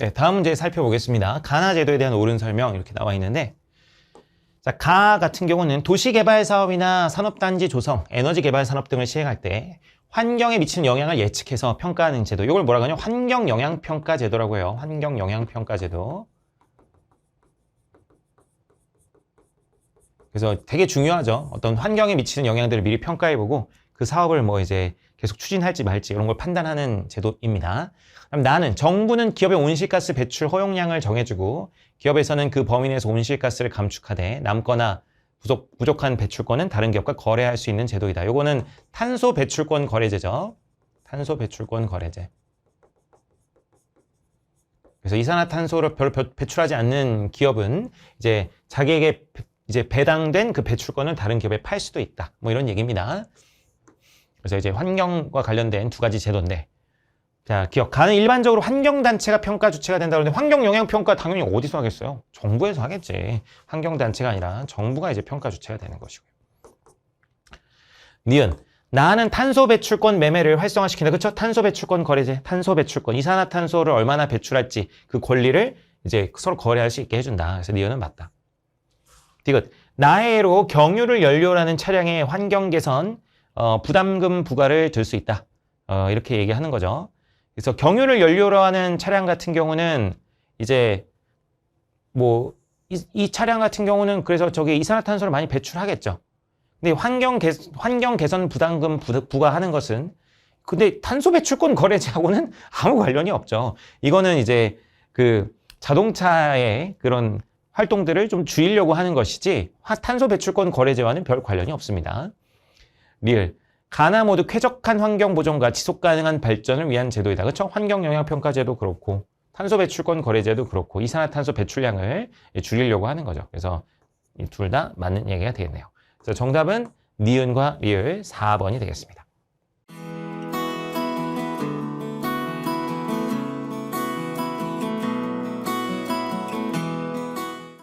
네, 다음 문제 살펴보겠습니다. 가나 제도에 대한 옳은 설명 이렇게 나와 있는데 자, 가 같은 경우는 도시개발 사업이나 산업단지 조성, 에너지 개발 산업 등을 시행할 때 환경에 미치는 영향을 예측해서 평가하는 제도. 이걸 뭐라고 하냐? 환경 영향 평가 제도라고 해요. 환경 영향 평가 제도. 그래서 되게 중요하죠. 어떤 환경에 미치는 영향들을 미리 평가해보고 그 사업을 뭐 이제 계속 추진할지 말지 이런 걸 판단하는 제도입니다. 그럼 나는 정부는 기업의 온실가스 배출 허용량을 정해주고 기업에서는 그 범위 내에서 온실가스를 감축하되 남거나 부족, 부족한 배출권은 다른 기업과 거래할 수 있는 제도이다. 요거는 탄소 배출권 거래제죠. 탄소 배출권 거래제. 그래서 이산화탄소를 별로 배- 배출하지 않는 기업은 이제 자기에게 배- 이제 배당된 그 배출권을 다른 기업에 팔 수도 있다. 뭐 이런 얘기입니다. 그래서 이제 환경과 관련된 두 가지 제도인데 자, 기억. 가는 일반적으로 환경단체가 평가 주체가 된다 그러는데 환경영향평가 당연히 어디서 하겠어요? 정부에서 하겠지. 환경단체가 아니라 정부가 이제 평가 주체가 되는 것이고요. 니은. 나는 탄소 배출권 매매를 활성화시킨다. 그렇죠? 탄소 배출권 거래제, 탄소 배출권. 이산화탄소를 얼마나 배출할지 그 권리를 이제 서로 거래할 수 있게 해준다. 그래서 니은은 맞다. 디귿. 나해로 경유를 연료라는 차량의 환경 개선, 어, 부담금 부과를 들 수 있다. 어, 이렇게 얘기하는 거죠. 그래서 경유를 연료로 하는 차량 같은 경우는 이제 뭐 이, 이 차량 같은 경우는 그래서 저게 이산화탄소를 많이 배출하겠죠. 근데 환경 개, 환경 개선 부담금 부, 부과하는 것은 근데 탄소 배출권 거래제하고는 아무 관련이 없죠. 이거는 이제 그 자동차의 그런 활동들을 좀 줄이려고 하는 것이지 화- 탄소 배출권 거래제와는 별 관련이 없습니다. 리을 가나 모두 쾌적한 환경 보존과 지속 가능한 발전을 위한 제도이다. 그렇죠? 환경 영향 평가 제도 그렇고 탄소 배출권 거래제도 그렇고 이산화탄소 배출량을 줄이려고 하는 거죠. 그래서 둘 다 맞는 얘기가 되겠네요. 그래서 정답은 니은과 리을 4번이 되겠습니다.